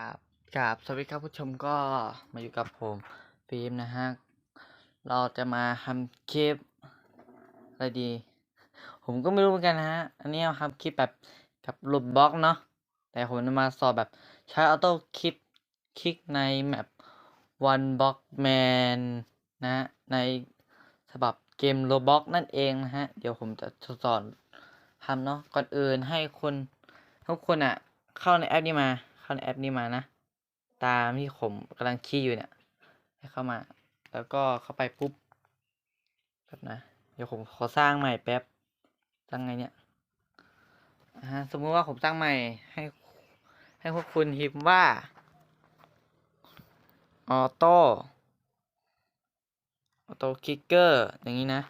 ครับครับสวัสดีครับผู้ชมก็มาอยู่กับผมฟิล์มนะฮะ เราจะมาทำคลิปอะไรดี ผมก็ไม่รู้เหมือนกันนะฮะ อันนี้เราทำคลิปแบบกับรูปบล็อกเนาะ แต่ผมจะมาสอบแบบใช้ออโต้คลิปคลิกในแมป One Block Man นะฮะในฉบับเกม Roblox นั่นเองนะฮะ เดี๋ยวผมจะสอนทำเนาะ ก่อนอื่นให้คนทุกคนอะเข้าในแอปนี้มา เข้าในแอปนี้มานะ ตามที่ผมกำลังคีย์อยู่เนี่ย ให้เข้ามา แล้วก็เข้าไปปุ๊บแบบนะ เดี๋ยวผมขอสร้างใหม่แป๊บสร้างไงเนี่ยฮะสมมุติว่าผมสร้างใหม่ให้ให้พวกคุณพิมพ์ว่าออโต้ออโต้คลิกเกอร์อย่างนี้นะ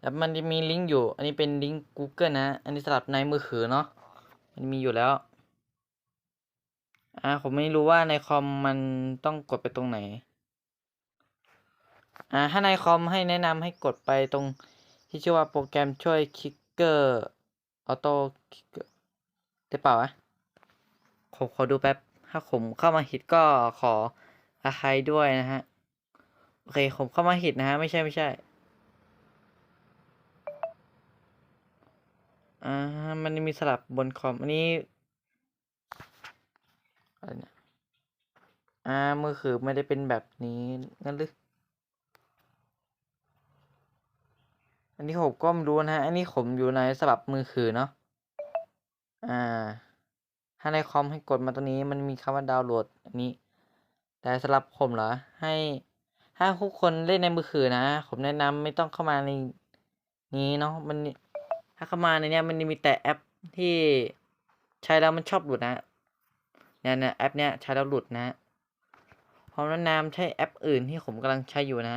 แล้วมันจะมีลิงก์อยู่ อันนี้เป็นลิงก์ Google นะ อันนี้สำหรับในมือถือเนาะ มันมีอยู่แล้ว อ่าผมไม่รู้ว่าในคอมมันต้องกดไปตรงไหน อ่าถ้าในคอมให้แนะนำให้กดไปตรงที่ชื่อว่าโปรแกรมช่วยคลิกเกอร์ออโต้คลิกเกอร์ได้เปล่าวะผมขอดูแป๊บ ถ้าผมเข้ามาฮิตก็ขออภัยด้วยนะฮะ โอเค ผมเข้ามาฮิตนะฮะ ไม่ใช่ไม่ใช่ อ่า มันมีสลับบนคอม อันนี้ อะไรเนี่ยอ่ามือถือไม่ได้เป็นแบบนี้งั้นหรืออันนี้ผมก็ไม่รู้นะฮะอันนี้ผมอยู่ในสลับมือถือเนาะอ่า ถ้าในคอมให้กดมาตรงนี้มันมีคำว่าดาวน์โหลดอันนี้ แต่สำหรับผมเหรอให้ถ้าทุกคนเล่นในมือถือนะ ผมแนะนำไม่ต้องเข้ามาในนี้เนาะมันถ้าเข้ามาในเนี้ยมันมีแต่แอปที่ใช้แล้วมันชอบหลุดนะ เนี่ยเนี่ยแอปเนี้ยใช้แล้วหลุดนะผมแนะนำใช้แอปอื่นที่ผมกำลังใช้อยู่นะ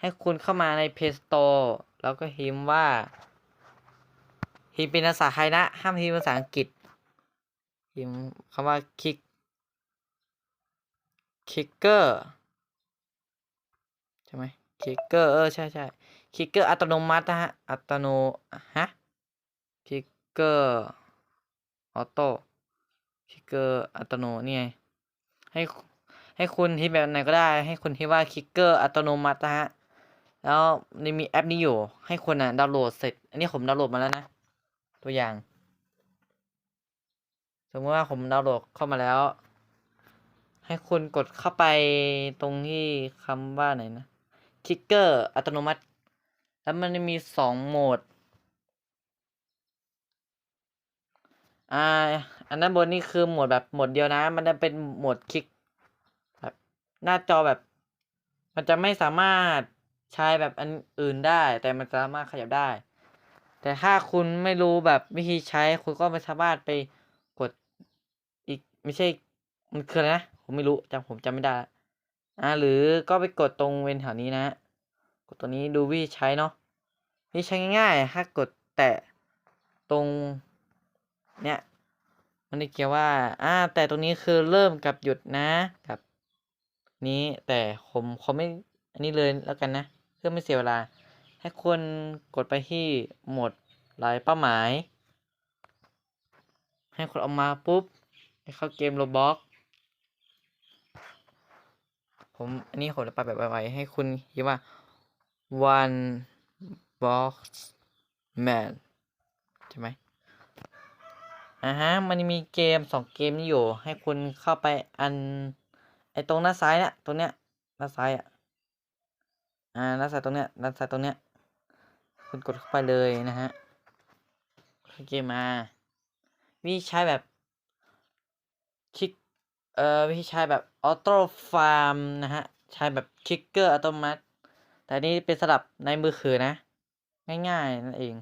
ให้คุณเข้ามาใน Play Store แล้วก็พิมพ์ว่าพิมพ์เป็นภาษาไทยนะ ห้ามพิมพ์ภาษาอังกฤษพิมพ์คำว่าคลิกคลิกเกอร์ใช่ไหมคลิกเกอร์เออใช่ใช่คลิกเกอร์อัตโนมัตินะฮะอัตโนฮะคลิกเกอร์ออโต้ คลิกเกอร์อัตโนนี่ไงให้ให้คุณที่แบบไหนก็ได้ ให้คุณที่ว่าคลิกเกอร์อัตโนมัตินะฮะแล้วในมีแอปนี้อยู่ ให้คนอะดาวน์โหลดเสร็จ อันนี้ผมดาวน์โหลดมาแล้วนะ ตัวอย่าง สมมติว่าผมดาวน์โหลดเข้ามาแล้ว ให้คุณกดเข้าไปตรงที่คำว่าไหนนะคลิกเกอร์อัตโนมัติ แล้วมันมีสองโหมดอ่า อันนั้นบนนี่คือโหมดแบบโหมดเดียวนะ มันจะเป็นโหมดคลิกแบบหน้าจอแบบ มันจะไม่สามารถใช้แบบอันอื่นได้ แต่มันสามารถขยับได้ แต่ถ้าคุณไม่รู้แบบวิธีใช้คุณก็ไม่สามารถไปกดอีกไม่ใช่มันคืออะไรนะ ผมไม่รู้จำผมจำไม่ได้อ่าหรือก็ไปกดตรงเวนแถวนี้นะ กดตัวนี้ดูวิธีใช้เนาะวิธีใช้ง่ายๆถ้ากดแตะตรงเนี้ย มันจะเกี่ยวว่า อ่า แต่ตรงนี้คือเริ่มกับหยุดนะกับ นี้แต่ผมเขาไม่อันนี้เลยแล้วกันนะเพื่อไม่เสียเวลา ให้คุณกดไปที่หมดลายเป้าหมาย ให้คนออกมาปุ๊บให้เข้าเกมโรบ็อกผมอันนี้ผมจะไปแบบไวๆให้คุณคิดว่า one box man ใช่ไหม อ่าฮะ มันมีเกมสองเกมนี้อยู่ ให้คุณเข้าไปอัน ไอตรงหน้าซ้ายเนี่ยตรงเนี้ยหน้าซ้ายอะอ่าหน้าซ้ายตรงเนี้ยด้านซ้ายตรงเนี้ย คุณกดเข้าไปเลยนะฮะเข้าเกมมา วิธีใช้แบบคลิกเอ่อวิธีใช้แบบออโต้ฟาร์มนะฮะ ใช้แบบคลิกเกอร์อัตโนมัติ แต่นนี้เป็นสลับในมือถือนะ ง่ายๆนั่นเอง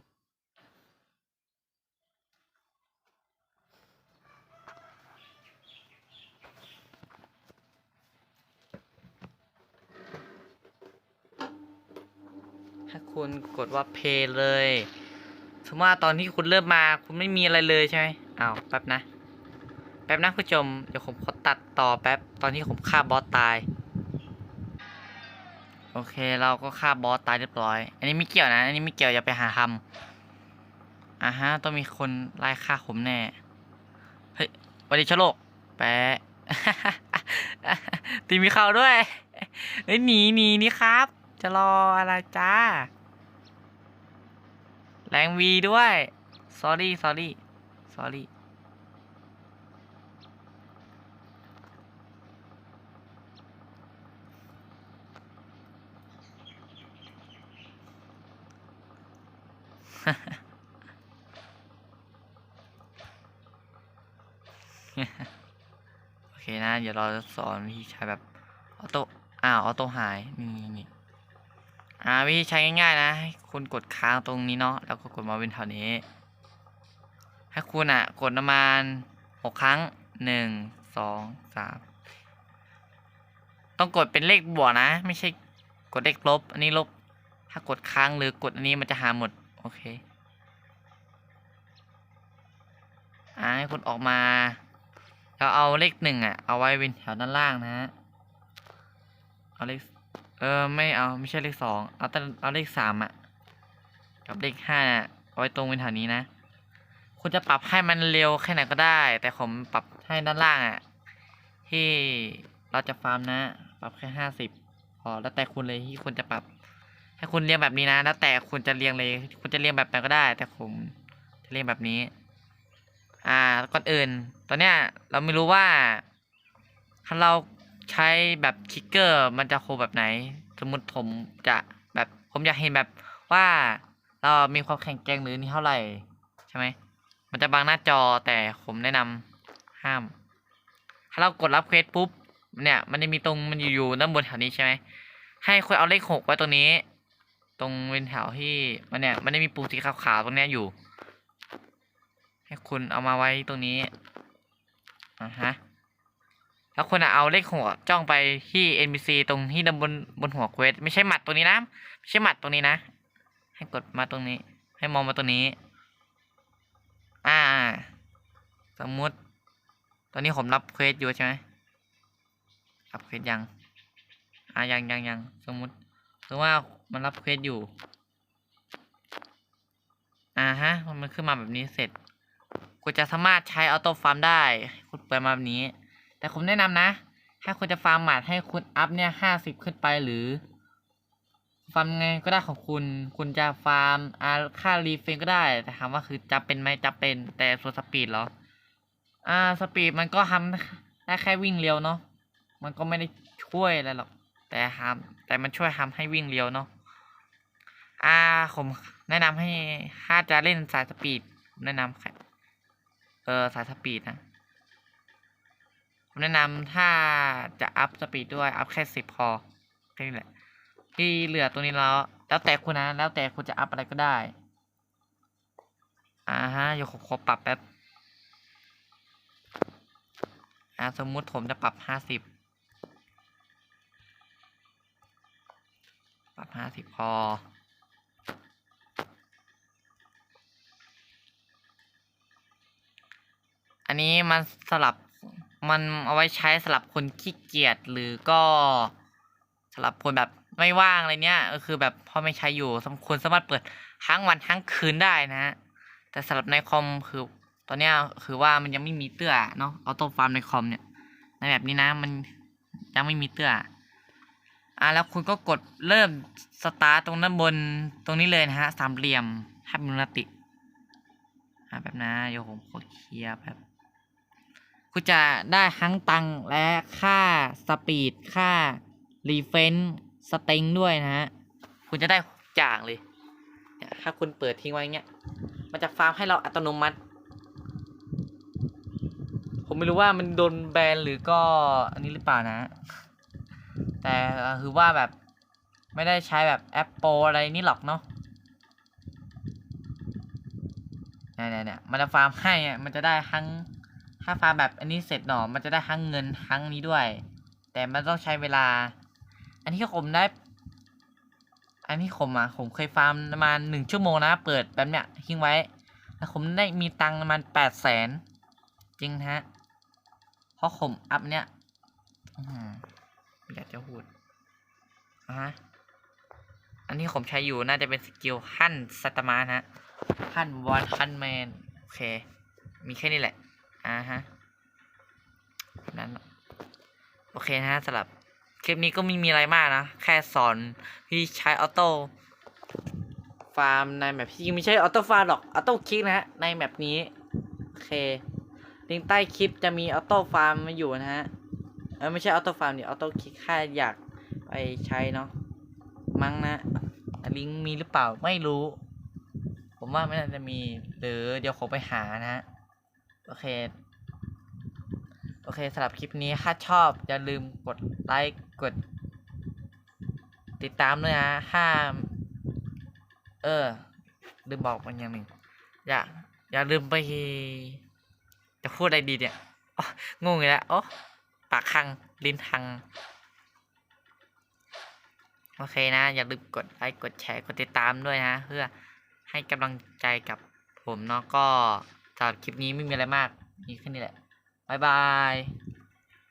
ถ้าคุณกดว่าเพย์เลยสมมติว่าตอนที่คุณเริ่มมาคุณไม่มีอะไรเลยใช่ไหมอ้าวแป๊บนะ แป๊บนะคุณผู้ชมเดี๋ยวผมขอตัดต่อแป๊บตอนที่ผมฆ่าบอสตาย โอเคเราก็ฆ่าบอสตายเรียบร้อย อันนี้ไม่เกี่ยวนะ อันนี้ไม่เกี่ยวอย่าไปหาทำอ่าฮะต้องมีคนไล่ฆ่าผมแน่ เฮ้ยสวัสดีชโลก แปะตีมีเข่าด้วยเฮ้ยหนีหนีนี่ครับ จะรออะไรจ้า แรงวีด้วย sorry sorry sorry โอเคนะ เดี๋ยวเราจะสอนวิธีใช้แบบ ออโต้ อ้าว ออโต้หาย นี่นี่นี่ อ่าวิธีใช้ง่ายๆนะให้คุณกดค้างตรงนี้เนาะแล้วก็กดมาเป็นแถวนี้ ให้คุณอะ กดประมาณหกครั้งหนึ่งสองสามต้องกดเป็นเลขบวกนะ ไม่ใช่กดเลขลบ อันนี้ลบ ถ้ากดค้างหรือกดอันนี้มันจะหาหมด โอเคอ่าให้คุณออกมาแล้วเอาเลขหนึ่งอะ เอาไว้เป็นแถวด้านล่างนะฮะ เอาเลข เออไม่เอาไม่ใช่เลขสองเอาแต่เอาเลขสามอะกับเลขห้าน่ะเอาไว้ตรงเป็นแถวนี้นะ คุณจะปรับให้มันเร็วแค่ไหนก็ได้ แต่ผมปรับให้ด้านล่างอะที่เราจะฟาร์มนะ ปรับแค่ห้าสิบพอแล้วแต่คุณเลยที่คุณจะปรับให้คุณเรียงแบบนี้นะ แล้วแต่คุณจะเรียงเลย คุณจะเรียงแบบไหนก็ได้ แต่ผมจะเรียงแบบนี้ อ่าก่อนอื่น ตอนเนี้ยเราไม่รู้ว่าถ้าเรา ใช้แบบคิกเกอร์มันจะโคแบบไหน สมมติผมจะแบบผมอยากเห็นแบบว่าเรามีความแข็งแกร่งหรือนี่เท่าไหร่ใช่ไหมมันจะบังหน้าจอแต่ผมแนะนำห้าม ถ้าเรากดรับเควสปุ๊บเนี่ย มันจะมีตรงมันอยู่ๆด้านบนแถวนี้ใช่ไหมให้คุณเอาเลขหกไว้ตรงนี้ ตรงเป็นแถวที่มันเนี่ยมันได้มีปุ่มสีขาวๆตรงเนี้ยอยู่ ให้คุณเอามาไว้ตรงนี้อ่าฮะ แล้วคุณอะเอาเลขหัวจ้องไปที่ NPC ตรงที่ด้านบนบนหัวเควสไม่ใช่หมัดตรงนี้นะไม่ใช่หมัดตรงนี้นะ ให้กดมาตรงนี้ ให้มองมาตรงนี้ อ่า สมมุติ ตอนนี้ผมรับเควสอยู่ใช่ไหมรับเควสยัง อ่ายังยังยังสมมุติสมมติว่ามันรับเควสอยู่ อ่าฮะมันขึ้นมาแบบนี้เสร็จคุณจะสามารถใช้ออโต้ฟาร์มได้คุณเปิดมาแบบนี้ แต่ผมแนะนำนะ ถ้าคุณจะฟาร์มหมัดให้คุณอัพเนี่ยห้าสิบขึ้นไปหรือ ฟาร์มไงก็ได้ของคุณ คุณจะฟาร์มอาค่ารีเฟนก็ได้ แต่ถามว่าคือจะเป็นไหมจะเป็น แต่ส่วนสปีดเหรอ อ่า สปีดมันก็ทำได้แค่วิ่งเร็วเนาะ มันก็ไม่ได้ช่วยอะไรหรอก แต่ทำแต่มันช่วยทำให้วิ่งเร็วเนาะ อ่า ผมแนะนำให้ถ้าจะเล่นสายสปีด แนะนำใครเออสายสปีดนะ ผมแนะนำถ้าจะอัพสปีดด้วย อัพแค่สิบพอแค่นี้แหละ ที่เหลือตัวนี้แล้ว แล้วแต่คุณนะ แล้วแต่คุณจะอัพอะไรก็ได้ อ่าฮะเดี๋ยวผมขอปรับแป๊บ อ่าสมมุติผมจะปรับห้าสิบ ปรับห้าสิบพออันนี้มันสลับ มันเอาไว้ใช้สลับคนขี้เกียจหรือก็สลับคนแบบไม่ว่างอะไรเนี้ยก็คือแบบพอไม่ใช้อยู่สมควรสามารถเปิดทั้งวันทั้งคืนได้นะฮะแต่สำหรับในคอมคือตอนเนี้ยคือว่ามันยังไม่มีเตื้อเนาะออโต้ฟาร์มในคอมเนี่ยในแบบนี้นะมันยังไม่มีเตื้ออ่าแล้วคุณก็กดเริ่มสตาร์ตรงด้านบนตรงนี้เลยนะฮะสามเหลี่ยมให้มันติอ่าแบบนะเดี๋ยผมขอเคลียร์แบบ คุณจะได้ทั้งตังและค่าสปีดค่ารีเฟนสเต็งด้วยนะฮะ คุณจะได้ทุกอย่างเลยเนี่ยถ้าคุณเปิดทิ้งไว้เงี้ย มันจะฟาร์มให้เราอัตโนมัติ ผมไม่รู้ว่ามันโดนแบนหรือก็อันนี้หรือเปล่านะ แต่คือว่าแบบไม่ได้ใช้แบบแอปโปรอะไรนี่หรอกเนาะเนี่ยเนี่ยเนี่ยมันจะฟาร์มให้มันจะได้ทั้ง ถ้าฟาร์มแบบอันนี้เสร็จหนอมันจะได้ทั้งเงินทั้งนี้ด้วย แต่มันต้องใช้เวลา อันนี้ผมได้ อันนี้ผมอะผมเคยฟาร์มประมาณหนึ่งชั่วโมงนะ เปิดแบบเนี้ยทิ้งไว้แล้วผมได้มีตังค์ประมาณแปดแสนจริงนะฮะเพราะผมอัพเนี้ยอยากจะพูดอะฮะอันนี้ผมใช้อยู่น่าจะเป็นสกิลขั้นสตมานะฮะขั้นวันขั้นแมนโอเค มีแค่นี้แหละ อ่าฮะนั้นโอเคนะฮะสำหรับคลิปนี้ก็ไม่มีอะไรมากนะ แค่สอนวิธีใช้ออโต้ฟาร์มในแมปที่ไม่ใช่ออโต้ฟาร์มหรอกออโต้คลิกนะฮะในแมปนี้ โอเค ลิงก์ใต้คลิปจะมีออโต้ฟาร์มมาอยู่นะฮะเออไม่ใช่ออโต้ฟาร์มดิออโต้คลิกแค่อยากไปใช้เนาะมั้งนะลิงก์มีหรือเปล่าไม่รู้ ผมว่าไม่น่าจะมีหรือเดี๋ยวผมไปหานะฮะ โอเค โอเคสำหรับคลิปนี้ถ้าชอบ อย่าลืมกดไลค์กด ติดตามด้วยนะห้าม เออ ลืมบอกมันอย่างหนึ่งอย่า อย่าลืมไป จะพูดอะไรดีเนี่ยงงอีกแล้วโอ้ปากคัง ลิ้นทัง โอเคนะ อย่าลืมกดไลค์กดแชร์กดติดตามด้วยนะ เพื่อให้กำลังใจกับผมเนาะก็ สำหรับคลิปนี้ไม่มีอะไรมาก มีแค่นี้แหละ บ๊ายบาย